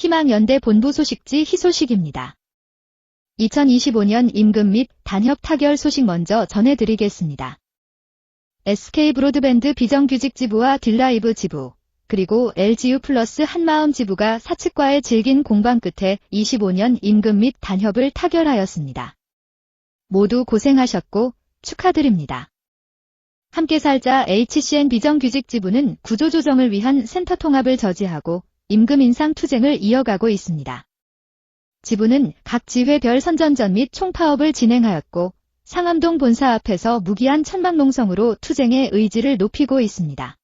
희망연대 본부 소식지 희소식입니다. 2025년 임금 및 단협 타결 소식 먼저 전해드리겠습니다. SK 브로드밴드 비정규직 지부와 딜라이브 지부, 그리고 LGU 플러스 한마음 지부가 사측과의 질긴 공방 끝에 25년 임금 및 단협을 타결하였습니다. 모두 고생하셨고 축하드립니다. 함께 살자 HCN 비정규직 지부는 구조조정을 위한 센터 통합을 저지하고 임금 인상 투쟁을 이어가고 있습니다. 지부는 각 지회별 선전전 및 총파업을 진행하였고 상암동 본사 앞에서 무기한 천막농성으로 투쟁의 의지를 높이고 있습니다.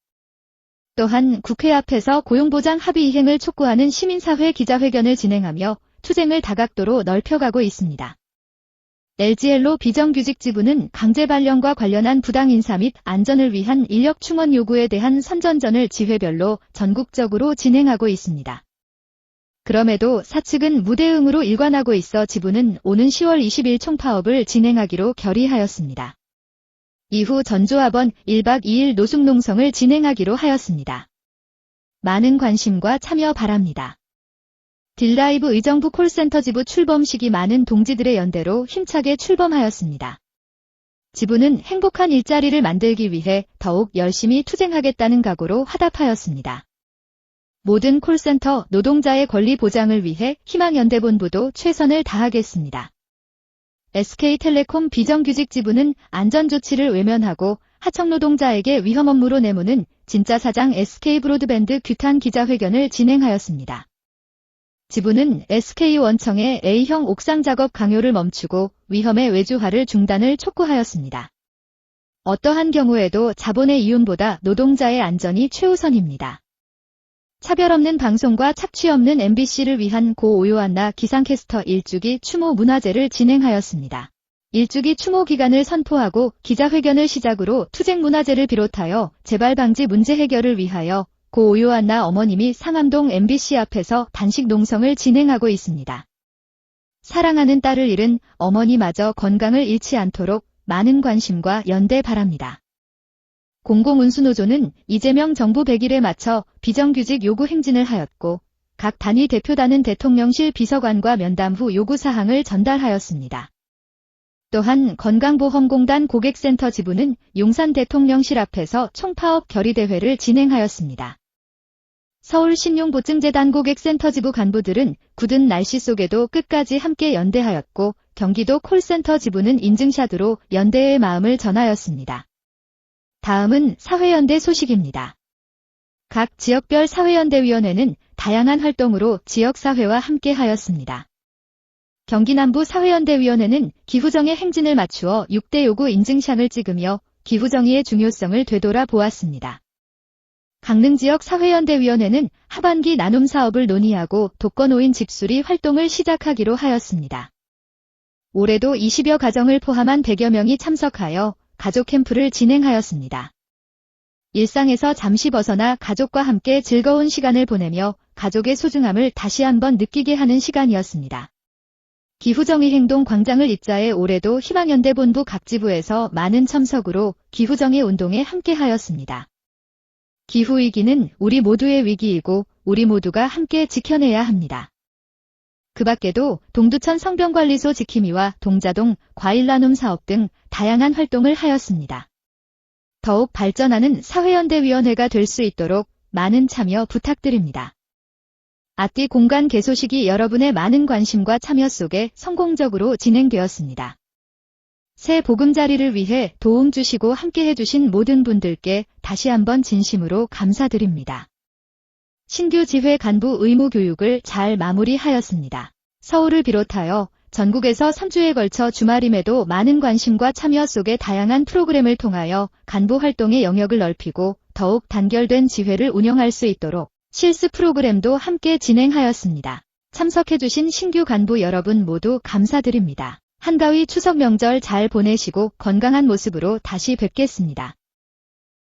또한 국회 앞에서 고용보장 합의 이행을 촉구하는 시민사회 기자회견을 진행하며 투쟁을 다각도로 넓혀가고 있습니다. LG엘로 비정규직 지부는 강제 발령과 관련한 부당 인사 및 안전을 위한 인력 충원 요구에 대한 선전전을 지회별로 전국적으로 진행하고 있습니다. 그럼에도 사측은 무대응으로 일관하고 있어 지부는 오는 10월 20일 총파업을 진행하기로 결의하였습니다. 이후 전조합원 1박 2일 노숙농성을 진행하기로 하였습니다. 많은 관심과 참여 바랍니다. 딜라이브 의정부 콜센터 지부 출범식이 많은 동지들의 연대로 힘차게 출범하였습니다. 지부는 행복한 일자리를 만들기 위해 더욱 열심히 투쟁하겠다는 각오로 화답하였습니다. 모든 콜센터 노동자의 권리 보장을 위해 희망연대본부도 최선을 다하겠습니다. SK텔레콤 비정규직 지부는 안전조치를 외면하고 하청 노동자에게 위험 업무로 내모는 진짜 사장 SK브로드밴드 규탄 기자회견을 진행하였습니다. 지부는 SK원청의 A형 옥상 작업 강요를 멈추고 위험의 외주화를 중단을 촉구하였습니다. 어떠한 경우에도 자본의 이윤보다 노동자의 안전이 최우선입니다. 차별 없는 방송과 착취 없는 MBC를 위한 고 오요한나 기상캐스터 일주기 추모 문화제를 진행하였습니다. 일주기 추모 기간을 선포하고 기자회견을 시작으로 투쟁 문화제를 비롯하여 재발 방지 문제 해결을 위하여 고 오요한나 어머님이 상암동 MBC 앞에서 단식 농성을 진행하고 있습니다. 사랑하는 딸을 잃은 어머니마저 건강을 잃지 않도록 많은 관심과 연대 바랍니다. 공공운수노조는 이재명 정부 100일에 맞춰 비정규직 요구 행진을 하였고 각 단위 대표단은 대통령실 비서관과 면담 후 요구사항을 전달하였습니다. 또한 건강보험공단 고객센터 지부는 용산 대통령실 앞에서 총파업 결의대회를 진행하였습니다. 서울신용보증재단 고객센터 지부 간부들은 굳은 날씨 속에도 끝까지 함께 연대하였고 경기도 콜센터 지부는 인증샷으로 연대의 마음을 전하였습니다. 다음은 사회연대 소식입니다. 각 지역별 사회연대위원회는 다양한 활동으로 지역사회와 함께 하였습니다. 경기 남부 사회연대위원회는 기후정의 행진을 맞추어 6대 요구 인증샷을 찍으며 기후정의의 중요성을 되돌아 보았습니다. 강릉지역 사회연대위원회는 하반기 나눔 사업을 논의하고 독거노인 집수리 활동을 시작하기로 하였습니다. 올해도 20여 가정을 포함한 100여 명이 참석하여 가족 캠프를 진행하였습니다. 일상에서 잠시 벗어나 가족과 함께 즐거운 시간을 보내며 가족의 소중함을 다시 한번 느끼게 하는 시간이었습니다. 기후정의 행동 광장을 입자해 올해도 희망연대본부 각 지부에서 많은 참석으로 기후정의 운동에 함께하였습니다. 기후위기는 우리 모두의 위기이고 우리 모두가 함께 지켜내야 합니다. 그 밖에도 동두천 성병관리소 지킴이와 동자동 과일 나눔 사업 등 다양한 활동을 하였습니다. 더욱 발전하는 사회연대위원회가 될 수 있도록 많은 참여 부탁드립니다. 아띠 공간 개소식이 여러분의 많은 관심과 참여 속에 성공적으로 진행되었습니다. 새 보금자리를 위해 도움 주시고 함께 해주신 모든 분들께 다시 한번 진심으로 감사드립니다. 신규 지회 간부 의무 교육을 잘 마무리하였습니다. 서울을 비롯하여 전국에서 3주에 걸쳐 주말임에도 많은 관심과 참여 속에 다양한 프로그램을 통하여 간부 활동의 영역을 넓히고 더욱 단결된 지회를 운영할 수 있도록 실습 프로그램도 함께 진행하였습니다. 참석해주신 신규 간부 여러분 모두 감사드립니다. 한가위 추석 명절 잘 보내시고 건강한 모습으로 다시 뵙겠습니다.